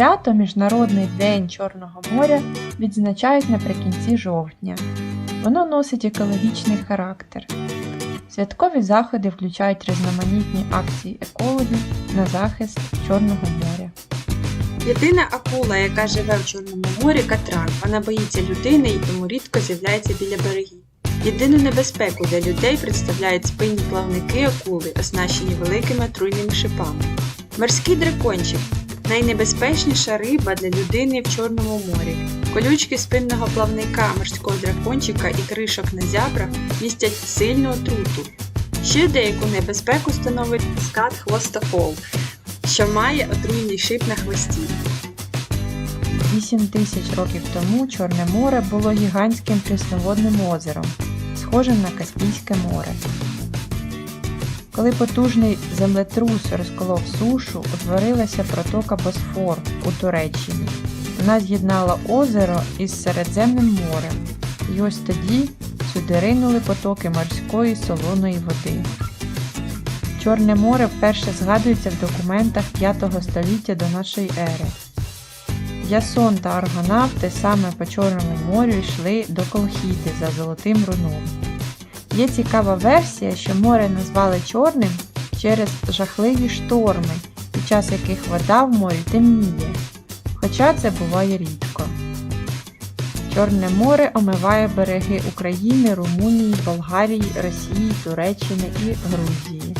свято Міжнародний день Чорного моря відзначають наприкінці жовтня. Воно носить екологічний характер. Святкові заходи включають різноманітні акції екологів на захист Чорного моря. Єдина акула, яка живе в Чорному морі, катран. Вона боїться людини і тому рідко з'являється біля берегів. Єдину небезпеку для людей представляють спинні плавники акули, оснащені великими отруйними шипами. Морський дракончик найнебезпечніша риба для людини в Чорному морі. Колючки спинного плавника морського дракончика і кришок на зябрах містять сильну отруту. Ще деяку небезпеку становить скат хвостокол, що має отруйний шип на хвості. 8 тисяч років тому Чорне море було гігантським прісноводним озером, схожим на Каспійське море. Коли потужний землетрус розколов сушу, утворилася протока Босфор у Туреччині. Вона з'єднала озеро із Середземним морем, і ось тоді сюди ринули потоки морської солоної води. Чорне море вперше згадується в документах 5 століття до нашої ери. Ясон та аргонавти саме по Чорному морю йшли до Колхіди за золотим руном. Є цікава версія, що море назвали чорним через жахливі шторми, під час яких вода в морі темніє, хоча це буває рідко. Чорне море омиває береги України, Румунії, Болгарії, Росії, Туреччини і Грузії.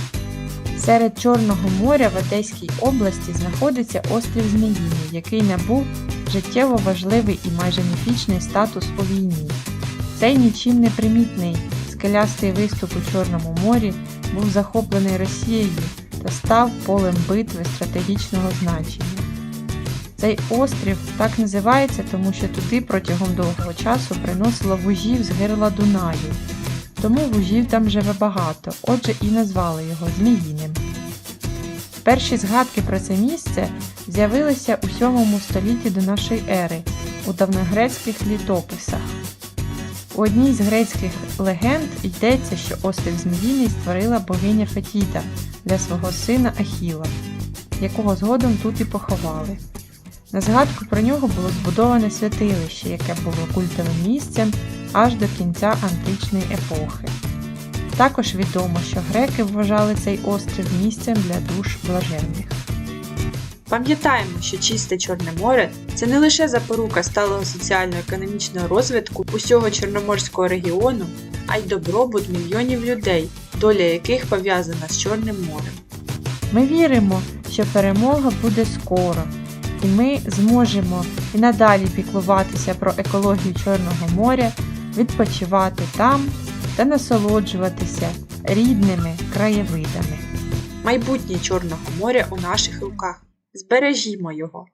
Серед Чорного моря в Одеській області знаходиться острів Зміїний, який набув життєво важливий і майже міфічний статус у війні. Цей нічим не примітний скелястий виступ у Чорному морі був захоплений Росією та став полем битви стратегічного значення. Цей острів так називається, тому що туди протягом довгого часу приносило вужів з гирла Дунаю. Тому вужів там живе багато, отже і назвали його Зміїним. Перші згадки про це місце з'явилися у 7 столітті до нашої ери у давньогрецьких літописах. У одній з грецьких легенд йдеться, що острів Зміїний створила богиня Фетіда для свого сина Ахіла, якого згодом тут і поховали. На згадку про нього було збудоване святилище, яке було культовим місцем аж до кінця античної епохи. Також відомо, що греки вважали цей острів місцем для душ блаженних. Пам'ятаємо, що чисте Чорне море це не лише запорука сталого соціально-економічного розвитку усього Чорноморського регіону, а й добробут мільйонів людей, доля яких пов'язана з Чорним морем. Ми віримо, що перемога буде скоро, і ми зможемо і надалі піклуватися про екологію Чорного моря, відпочивати там та насолоджуватися рідними краєвидами. Майбутнє Чорного моря у наших руках. Збережімо його!